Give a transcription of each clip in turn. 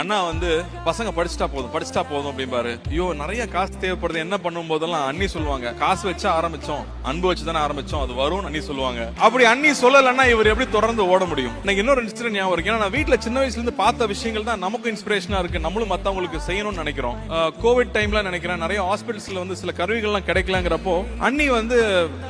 அண்ணா வந்து பசங்க படிச்சுட்டா போதும் படிச்சுட்டா போதும் அப்படிம்பாரு. ஐயோ நிறைய காசு தேவைப்படுது. என்ன பண்ணும் போதெல்லாம் அண்ணி சொல்லுவாங்க. காசு வச்சா ஆரம்பிச்சோம் அன்பு வச்சு தானே ஆரம்பிச்சோம் அது வரும் அண்ணி சொல்லுவாங்க. அப்படி அண்ணி சொல்லலைன்னா இவர் எப்படி தொடர்ந்து ஓட முடியும்? எனக்கு இன்னொரு இன்சிடென்ட் ஞாபகம் இருக்கு. ஏன்னா நான் வீட்டுல சின்ன வயசுல இருந்து பார்த்த விஷயங்கள் தான் நமக்கும் இன்ஸ்பிரேஷனா இருக்கு. நம்மளும் மத்தவங்களுக்கு செய்யணும்னு நினைக்கிறோம். கோவிட் டைம்ல நினைக்கிறேன். நிறைய ஹாஸ்பிட்டல்ஸ்ல வந்து சில கருவிகள்லாம் கிடைக்கலங்கிறப்போ அண்ணி வந்து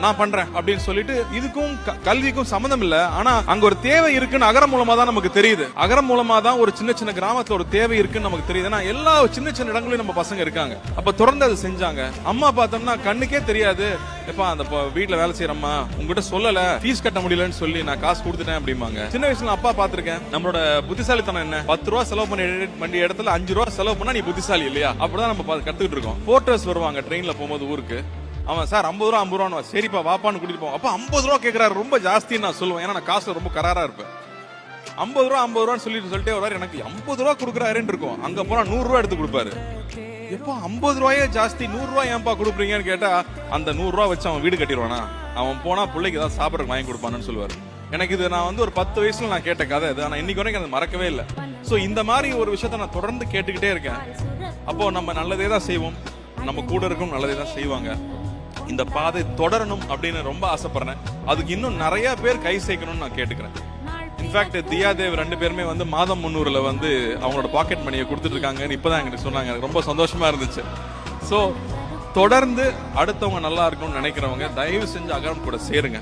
நான் பண்றேன் அப்படின்னு சொல்லிட்டு இதுக்கும் கல்விக்கும் சம்மந்தம் இல்ல. ஆனா அங்க ஒரு தேவை இருக்குன்னு அகரம் மூலமா தான் நமக்கு தெரியுது. அகரம் மூலமா தான் ஒரு சின்ன சின்ன கிராமத்துல ஒரு தேவை இருக்குன்னு நமக்கு தெரியுது. ஏன்னா எல்லா சின்ன சின்ன இடங்களையும் நம்ம பசங்க இருக்காங்க. அப்ப தொடர்ந்து அதை செஞ்சாங்க. அம்மா பார்த்தோம்னா கண்ணுக்கே தெரியாது. எப்பா அந்த வீட்டுல வேலை செய்யறம்மா உங்ககிட்ட சொல்லல ஃபீஸ் கட்ட முடியலன்னு சொல்லி நான் காசு கொடுத்துட்டேன் அப்படிம்பாங்க. சின்ன வயசுல அப்பா பாத்திருக்கேன். நம்மளோட புத்திசாலித்தனம் என்ன? பத்து ரூபா செலவு பண்ணி வண்டி இடத்துல அஞ்சு ரூபா செலவு பண்ணா நீ புத்திசாலி இல்லையா? அப்படிதான் நம்ம பா- கத்துக்கிட்டு இருக்கோம். போர்ட்டர்ஸ் வருவாங்க ட்ரெயின்ல போகும்போது ஊருக்கு. அவன் சார் ஐம்பது ரூபா ஐம்பது ரூபா சரிப்பா வாப்பான்னு கூட்டிட்டு போவோம் அப்ப ஐம்பது ரூபா கேட்கறாரு ரொம்ப ஜாஸ்தின்னு நான் சொல்லுவேன். ஏன்னா நான் காசுல ரொம்ப கராரா இருப்பேன். ஐம்பது ரூபா ஐம்பது ரூபான்னு சொல்லிட்டு சொல்லிட்டே வருவார். எனக்கு ஐம்பது ரூபா கொடுக்குறாருன்னு இருக்கும். அங்க போனா நூறு ரூபா எடுத்து கொடுப்பாரு. எப்போ ஐம்பது ரூபாயே ஜாஸ்தி நூறு ரூபாய் ஏன்பா கொடுக்குறீங்கன்னு கேட்டா அந்த நூறு ரூபா வச்சு அவன் வீடு கட்டிடுவானா? அவன் போனா பிள்ளைக்கு ஏதாவது சாப்பிட்றதுக்கு வாங்கி கொடுப்பானு சொல்லுவார். எனக்கு இது நான் வந்து ஒரு பத்து வயசுல நான் கேட்ட கதை இது. ஆனா இன்னைக்கு வரைக்கும் எனக்கு மறக்கவே இல்லை. சோ இந்த மாதிரி ஒரு விஷயத்த நான் தொடர்ந்து கேட்டுக்கிட்டே இருக்கேன். அப்போ நம்ம நல்லதே தான் செய்வோம். நம்ம கூட இருக்கும் நல்லதே தான் செய்வாங்க. இந்த பாதை தொடரணும் அப்படின்னு ரொம்ப ஆசைப்படுறேன். அதுக்கு இன்னும் நிறைய பேர் கை சேர்க்கணும்னு நான் கேட்டுக்கிறேன். இன்ஃபேக்ட் தியா தேவ் ரெண்டு பேருமே வந்து மாதம் முன்னூறுல வந்து அவங்களோட பாக்கெட் மணியை கொடுத்துட்டு இருக்காங்கன்னு இப்பதான் எங்களுக்கு சொன்னாங்க. எனக்கு ரொம்ப சந்தோஷமா இருந்துச்சு. ஸோ தொடர்ந்து அடுத்தவங்க நல்லா இருக்கும்னு நினைக்கிறவங்க தயவு செஞ்சு அகரம் கூட சேருங்க.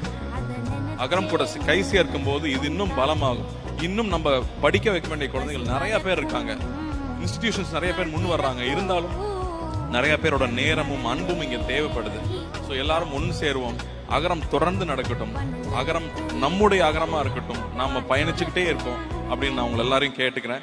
அகரம் கூட கை சேர்க்கும் போது இது இன்னும் பலமாகும். இன்னும் நம்ம படிக்க வைக்க வேண்டிய குழந்தைகள் நிறைய பேர் இருக்காங்க. இன்ஸ்டிடியூஷன்ஸ் நிறைய பேர் முன் வர்றாங்க. இருந்தாலும் நிறைய பேரோட நேரமும் அன்பும் இங்க தேவைப்படுது. ஸோ எல்லாரும் ஒன்று சேருவோம். அகரம் தொடர்ந்து நடக்கட்டும். அகரம் நம்முடைய அகரமா இருக்கட்டும். நாம பயணிச்சுக்கிட்டே இருப்போம் அப்படின்னு நான் உங்களை எல்லாரையும் கேட்டுக்கிறேன்.